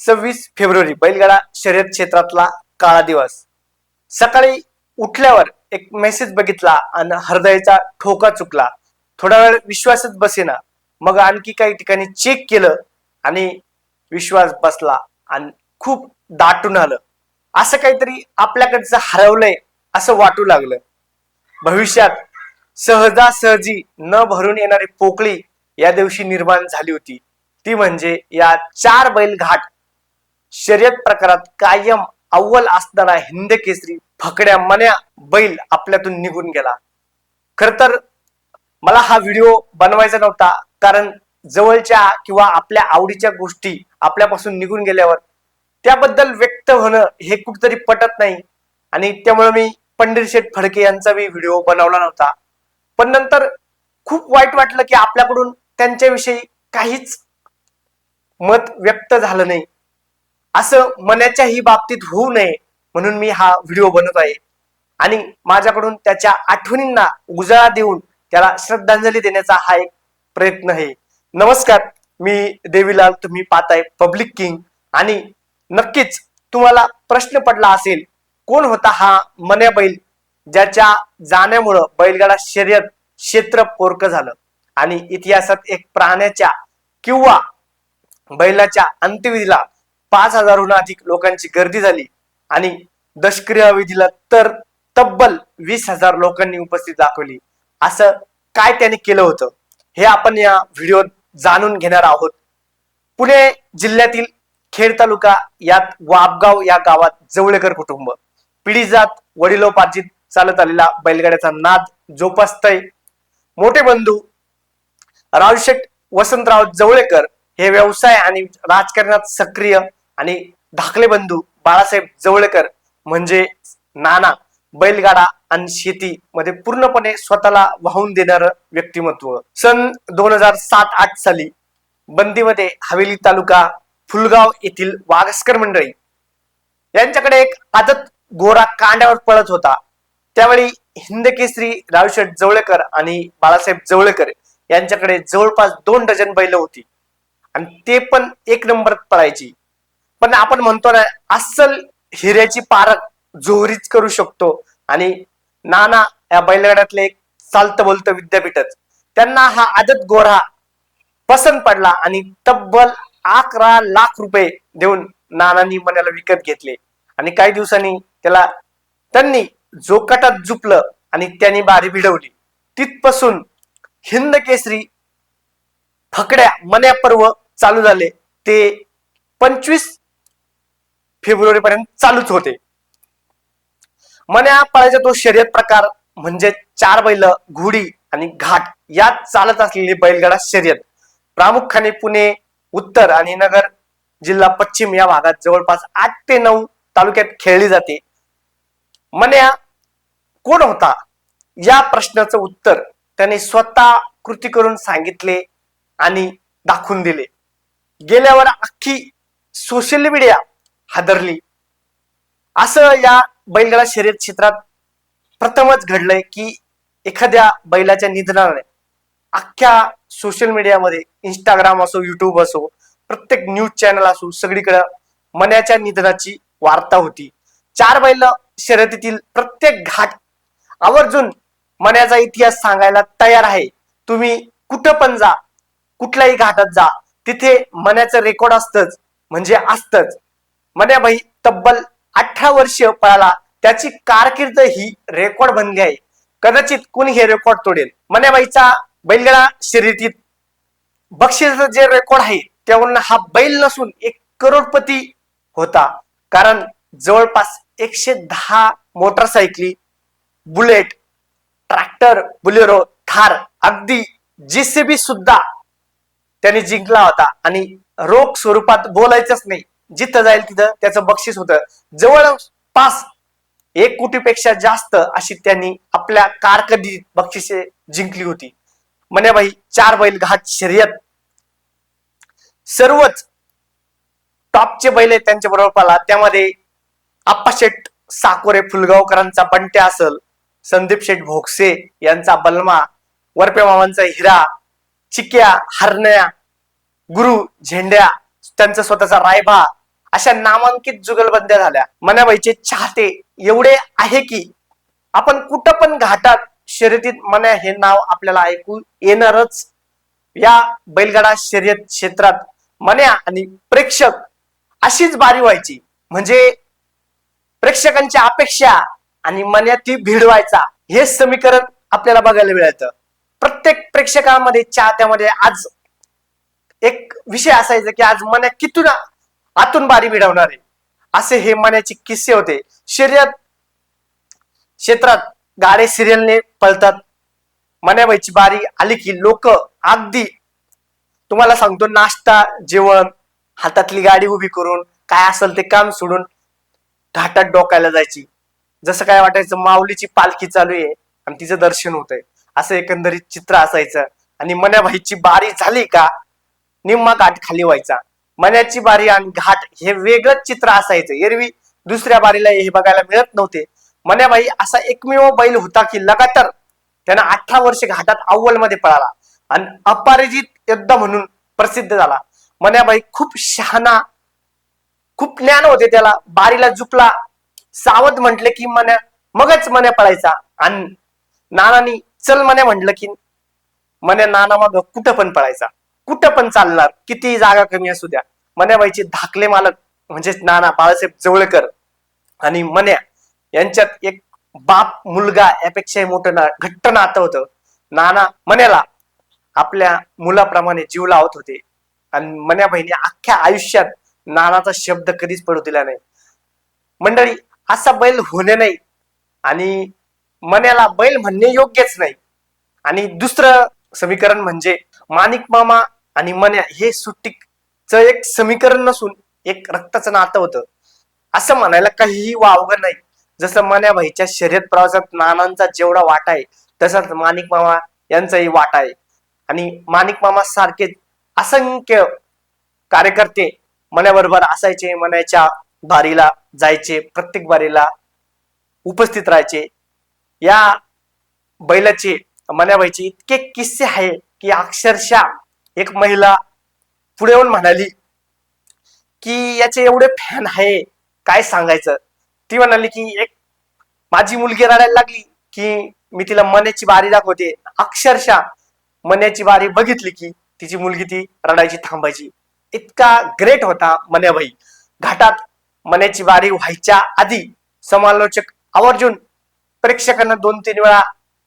सव्वीस फेब्रुवारी बैलगाडा शर्यत क्षेत्रातला काळा दिवस. सकाळी उठल्यावर एक मेसेज बघितला आणि हृदयाचा ठोका चुकला. थोडा वेळ विश्वासच बसेना. मग आणखी काही ठिकाणी चेक केलं आणि विश्वास बसला आणि खूप दाटून आलं. असं काहीतरी आपल्याकडचं हरवलंय असं वाटू लागलं. भविष्यात सहजासहजी न भरून येणारी पोकळी या दिवशी निर्माण झाली होती. ती म्हणजे या चार बैल घाट शर्यत प्रकारात कायम अव्वल असणारा हिंद केसरी फकड्या मन्या बैल आपल्यातून निघून गेला. खर तर मला हा व्हिडिओ बनवायचा नव्हता कारण जवळच्या किंवा आपल्या आवडीच्या गोष्टी आपल्यापासून निघून गेल्यावर त्याबद्दल व्यक्त होणं हे कुठतरी पटत नाही. आणि त्यामुळे मी पंडित शेठ फडके यांचा मी व्हिडिओ बनवला नव्हता. पण नंतर खूप वाईट वाटलं की आपल्याकडून त्यांच्याविषयी काहीच मत व्यक्त झालं नाही. असं मनाच्याही बाबतीत होऊ नये म्हणून मी हा व्हिडिओ बनवत आहे. आणि माझ्याकडून त्याच्या आठवणींना उजाळा देऊन त्याला श्रद्धांजली देण्याचा हा एक प्रयत्न आहे. नमस्कार मी देवीलाल तुम्ही पाहताय पब्लिक किंग. आणि नक्कीच तुम्हाला प्रश्न पडला असेल कोण होता हा मन्या बैल ज्याच्या जाण्यामुळं बैलगाडा शर्यत क्षेत्र पोरक झालं? आणि इतिहासात एक प्राण्याच्या किंवा बैलाच्या अंत्यविधीला पाच हजारहून अधिक लोकांची गर्दी झाली. आणि दशक्रियाविधीला तर तब्बल वीस हजार लोकांनी उपस्थित दाखवली. असं काय त्याने केलं होतं? हे आपण या व्हिडिओत जाणून घेणार आहोत. पुणे जिल्ह्यातील खेड तालुका यात वाबगाव या गावात जवळेकर कुटुंब. पिढी जात वडिलोपार्जित चालत आलेला बैलगाड्याचा नाद जोपासतय. मोठे बंधू रावशेठ वसंतराव जवळेकर हे व्यवसाय आणि राजकारणात सक्रिय आणि धाकले बंधू बाळासाहेब जवळेकर म्हणजे नाना बैलगाडा आणि शेती मध्ये पूर्णपणे स्वतःला वाहून देणार व्यक्तिमत्व. सन दोन हजार सात आठ साली बंदीमध्ये हवेली तालुका फुलगाव येथील वागस्कर मंडळी यांच्याकडे एक आदत गोरा कांड्यावर पळत होता. त्यावेळी हिंदकेसरी रावशेठ जवळेकर आणि बाळासाहेब जवळेकर यांच्याकडे जवळपास दोन डझन बैल होती. आणि ते पण एक नंबर पळायची. पण आपण म्हणतो ना अस्सल हिऱ्याची पारख जोहरीच करू शकतो. आणि नाना या बैलगाड्यातले एक चालतं बोलतं विद्यापीठच. त्यांना हा आदत गोरा पसंत पडला आणि तब्बल अकरा लाख रुपये देऊन नानांनी मनाला विकत घेतले. आणि काही दिवसांनी त्याला त्यांनी जोकाटात झुपलं आणि त्यांनी बारी भिडवली. तिथपासून हिंद केसरी फकड्या मन्या पर्व चालू झाले. ते पंचवीस फेब्रुवारी पर्यंत चालूच होते. मन्या पाळायचा तो शर्यत प्रकार म्हणजे चार बैल घोडी आणि घाट यात चालत असलेली बैलगाडा शर्यत. प्रामुख्याने पुणे उत्तर आणि नगर जिल्हा पश्चिम या भागात जवळपास आठ ते नऊ तालुक्यात खेळली जाते. मन्या कोण होता? या प्रश्नाचं उत्तर त्याने स्वतः कृती करून सांगितले आणि दाखवून दिले. गेल्यावर अख्खी सोशल मीडिया हादरली. असं या बैलगाडा शर्यत क्षेत्रात प्रथमच घडलंय की एखाद्या बैलाच्या निधनाने अख्ख्या सोशल मीडियामध्ये इंस्टाग्राम असो युट्यूब असो प्रत्येक न्यूज चॅनल असो सगळीकडे मन्याच्या निधनाची वार्ता होती. चार बैल शर्यतीतील प्रत्येक घाट आवर्जून मन्याचा इतिहास सांगायला तयार आहे. तुम्ही कुठं पण जा कुठल्याही घाटात जा तिथे मन्याचं रेकॉर्ड असतंच म्हणजे असतंच. मन्याबाई तब्बल अठरा वर्ष पळाला. त्याची कारकीर्द ही रेकॉर्ड बनली आहे. कदाचित कुणी हे रेकॉर्ड तोडेल. मन्याबाईचा बैलगडा शर्यतीत. बक्षीस जे रेकॉर्ड आहे त्यावरून हा बैल नसून एक करोडपती होता. कारण जवळपास एकशे दहा मोटरसायकली बुलेट ट्रॅक्टर बुलेरो थार अगदी जेसीबी सुद्धा त्याने जिंकला होता. आणि रोख स्वरूपात बोलायचंच नाही. जिथं जाईल तिथं त्याचं बक्षीस होतं. जवळपास एक कोटीपेक्षा जास्त अशी त्यांनी आपल्या कारकिर्दीत बक्षिसे जिंकली होती. मन्याबाई चार बैल घाट शर्यत. सर्वच टॉपचे बैल आहेत त्यांच्या बरोबर पाला. त्यामध्ये आप्पाशेठ साकोरे फुलगावकरांचा बंट्या असल संदीप शेठ भोगसे यांचा बलमा वरपे मामांचा हिरा चिक्या हरण्या गुरु झेंड्या त्यांचा स्वतःचा रायभा अशा नामांकित जुगलबंद्या झाल्या. मनाबाईचे चाहते एवढे आहे की आपण कुठं पण घाटात शर्यतीत मन्या हे नाव आपल्याला ऐकू येणारच. या बैलगाडा शर्यत क्षेत्रात मन्या आणि प्रेक्षक अशीच बारी व्हायची. म्हणजे प्रेक्षकांच्या अपेक्षा आणि मन्या ती भिडवायचा हे समीकरण आपल्याला बघायला मिळतं प्रत्येक प्रेक्षकामध्ये चाहत्यामध्ये आज एक विषय असायचा की आज मन्या कितून आतून बारी भिडवणार आहे असे हे मन्याचे किस्से होते. शर्यत क्षेत्रात गाडे सिरियलने पळतात. मन्याबाईची बारी आली की लोक अगदी तुम्हाला सांगतो नाश्ता जेवण हातातली गाडी उभी करून काय असेल ते काम सोडून घाटात डोकायला जायची. जसं काय वाटायचं माऊलीची पालखी चालू आहे आणि तिचं दर्शन होतंय. असं एकंदरीत चित्र असायचं. आणि मन्याबाईची बारी झाली का निम्मा घाट खाली व्हायचा. मन्याची बारी आणि घाट हे वेगळंच चित्र असायचं. एरवी दुसऱ्या बारीला हे बघायला मिळत नव्हते. मन्याबाई असा एकमेव बैल होता की लगातार त्यानं अठरा वर्ष घाटात अव्वलमध्ये पळाला आणि अपराजित योद्धा म्हणून प्रसिद्ध झाला. मन्याबाई खूप शहाणा खूप ज्ञान होते त्याला. बारीला झुपला सावध म्हटले की मन्या मगच मन्या पळायचा. आणि नानानी चल मन्या म्हटलं की मन्या नाना मग कुठं पण पळायचा. कुठं पण चालणार किती जागा कमी असू द्या. मन्याबाईचे धाकले मालक म्हणजे नाना बाळासाहेब जवळकर आणि मन्या यांच्यात एक बाप मुलगा यापेक्षाही मोठं ना घट्ट नातं होतं. नाना मन्याला आपल्या मुलाप्रमाणे जीव लावत होते. आणि मन्या बहिणी अख्ख्या आयुष्यात नानाचा शब्द कधीच पडू दिला नाही. मंडळी असा बैल होणे नाही आणि मन्याला बैल म्हणणे योग्यच नाही. आणि दुसरं समीकरण म्हणजे माणिक मामा आणि मन्या हे सुट्टीचं एक समीकरण नसून एक रक्ताचं नातं होतं. असं म्हणायला काहीही वावगं नाही. जसं मन्याबाईच्या शर्यत प्रवासात नानांचा जेवढा वाटा आहे तसाच माणिक मामा यांचाही वाटा आहे. आणि माणिक मामा सारखे असंख्य कार्यकर्ते मन्याबरोबर असायचे मन्याच्या बारीला जायचे प्रत्येक बारीला उपस्थित राहायचे. या बैलाचे मन्याबाईचे इतके किस्से आहे की अक्षरशः एक महिला पुढे येऊन म्हणाली की याचे एवढे फॅन आहे काय सांगायचं? ती म्हणाली की एक माझी मुलगी रडायला लागली की मी तिला मन्याची बारी दाखवते. अक्षरशः मन्याची बारी बघितली की तिची मुलगी ती रडायची थांबायची. इतका ग्रेट होता मन्याभाई घाटात मन्याची बारी व्हायच्या आधी समालोचक आवर्जून प्रेक्षकांना दोन तीन वेळा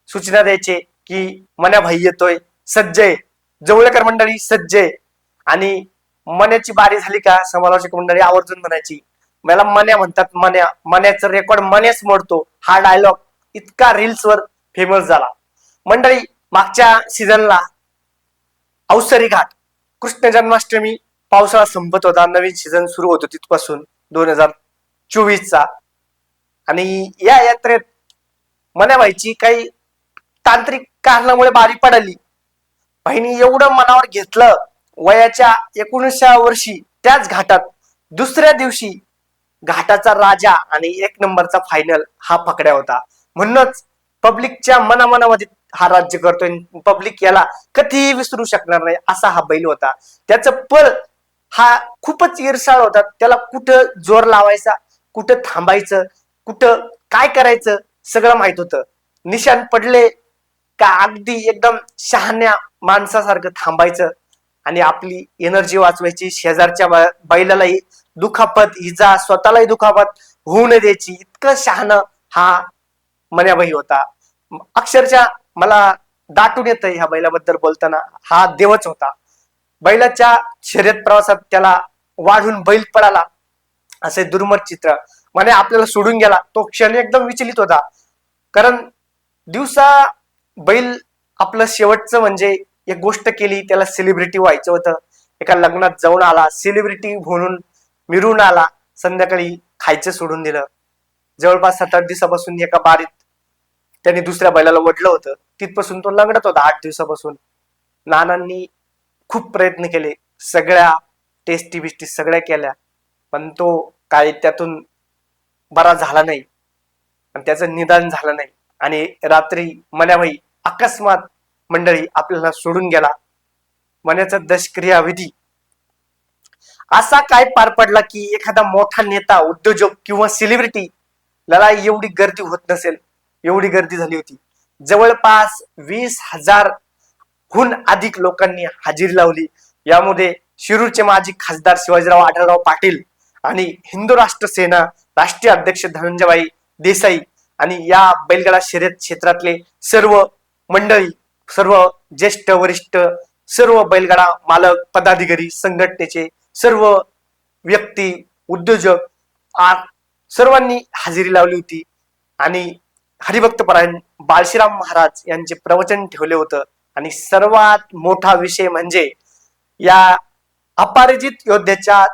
सूचना द्यायचे की मन्याभाई येतोय. सज्ज जवळकर मंडळी सज्जय आणि मन्याची बारी झाली का समालोचक मंडळी आवर्जून म्हणायची. मला मन्या म्हणतात मन्या मन्याचं रेकॉर्ड मन्याच मोडतो. हा डायलॉग इतका रील्स वर फेमस झाला. मंडळी मागच्या सीझनला अवसरी घाट कृष्ण जन्माष्टमी पावसाळा संपत होता. नवीन सीझन सुरू होतो तिथपासून दोन हजार चोवीसचा. आणि या यात्रेत मन्याबाईची काही तांत्रिक कारणामुळे बारी पडली. बहिणी एवढं मनावर घेतलं वयाच्या एकोणीसच्या वर्षी त्याच घाटात दुसऱ्या दिवशी घाटाचा राजा आणि एक नंबरचा फायनल हा पकड्या होता. म्हणूनच पब्लिकच्या मनामनामध्ये हा राज्य करतोय पब्लिक याला कधीही विसरू शकणार नाही असा हा बैल होता. त्याचं पळ हा खूपच ईर्षाळ होता. त्याला कुठं जोर लावायचा कुठं थांबायचं कुठं काय करायचं सगळं माहीत होतं. निशाण पडले का अगदी एकदम शहाण्या माणसासारखं थांबायचं आणि आपली एनर्जी वाचवायची शेजारच्या बैलालाही दुखापत इजा स्वतःलाही दुखापत होऊ न द्यायची. इतकं शहाण हा मन्याबाई होता. अक्षरशः मला दाटून येतं ह्या बैलाबद्दल बोलताना. हा देवच होता. बैलाच्या शर्यत प्रवासात त्याला वाढून बैल पडाला असे दुर्मर चित्र. म्हणे आपल्याला सोडून गेला. तो क्षण एकदम विचलित होता. कारण दिवसा बैल आपलं शेवटचं म्हणजे एक गोष्ट केली त्याला सेलिब्रिटी व्हायचं होतं. एका लग्नात जाऊन आला सेलिब्रिटी म्हणून मिरून आला संध्याकाळी खायचं सोडून दिलं. जवळपास सात आठ दिवसापासून एका बारीत त्याने दुसऱ्या बैलाला वडलं होतं. तिथपासून तो लंगडत होता आठ दिवसापासून. नानांनी खूप प्रयत्न केले सगळ्या टेस्टी बिस्टी सगळ्या केल्या पण तो काय त्यातून बरा झाला नाही. आणि त्याचं निदान झालं नाही. आणि रात्री मन्याबाई अकस्मात मंडळी आपल्याला सोडून गेला. मन्याचा दशक्रियाविधी असा काय पार पडला की एखादा मोठा नेता उद्योजक किंवा सेलिब्रिटी लढाई एवढी गर्दी होत नसेल. एवढी गर्दी झाली होती. जवळपास वीस हजार हून अधिक लोकांनी हजेरी लावली. यामध्ये शिरूरचे माजी खासदार शिवाजीराव आढळराव पाटील आणि हिंदू राष्ट्र सेना राष्ट्रीय अध्यक्ष धनंजयबाई देसाई आणि या बैलगाडा शर्यत क्षेत्रातले सर्व मंडळी सर्व ज्येष्ठ वरिष्ठ सर्व बैलगाडा मालक पदाधिकारी संघटनेचे सर्व व्यक्ती उद्योजक सर्वांनी हजेरी लावली होती. आणि हरिभक्तपरायण बाळशीराम महाराज यांचे प्रवचन ठेवले होतं. आणि सर्वात मोठा विषय म्हणजे या अपराजित योद्ध्याच्या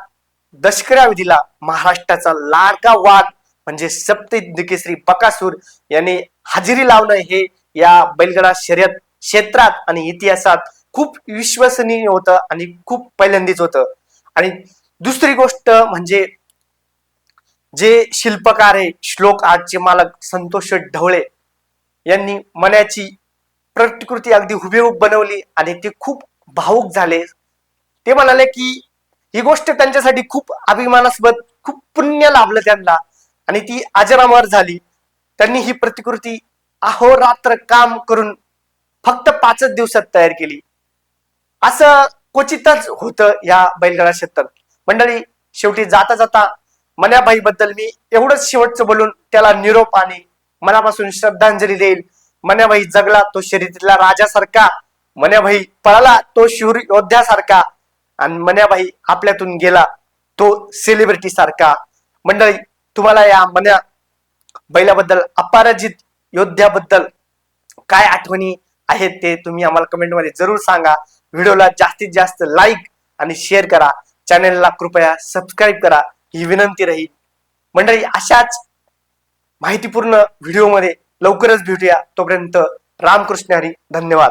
दशकऱ्या विधीला महाराष्ट्राचा लाडका वाद म्हणजे सप्तकेसरी बकासूर यांनी हजेरी लावणं हे या बैलगाडा शर्यत क्षेत्रात आणि इतिहासात खूप विश्वसनीय होतं आणि खूप पहिल्यांदीच होतं. आणि दुसरी गोष्ट म्हणजे जे शिल्पकार आहे श्लोक आजचे मालक संतोष ढवळे यांनी मनाची प्रतिकृती अगदी हुबेहूब बनवली आणि ते खूप भावुक झाले. ते म्हणाले की ही गोष्ट त्यांच्यासाठी खूप अभिमानास्पद खूप पुण्य लाभलं त्यांना. आणि ती अजरामर झाली. त्यांनी ही प्रतिकृती अहोरात्र काम करून फक्त पाचच दिवसात तयार केली. असं क्वचितच होतं या बैलगाडा क्षेत्रात. मंडळी शेवटी जाता जाता मन्याबाई बद्दल मी एवढंच शेवटचं बोलून त्याला निरोप आणि मनापासून श्रद्धांजली देईल. मन्याबाई जगला तो शर्यतीतला राजासारखा मन्याबाई पळाला तो शूर योद्ध्यासारखा आणि मन्याबाई आपल्यातून गेला तो सेलिब्रिटी सारखा. मंडळी तुम्हाला या मन्या बैलाबद्दल अपराजित योद्ध्याबद्दल काय आठवणी आहेत ते तुम्ही आम्हाला कमेंटमध्ये जरूर सांगा. व्हिडिओला जास्तीत जास्त लाईक आणि शेअर करा. चॅनेलला कृपया सबस्क्राईब करा. ही विनंती राहील. मंडळी अशाच माहितीपूर्ण व्हिडिओमध्ये लवकरच भेटूया. तोपर्यंत रामकृष्ण हरी. धन्यवाद.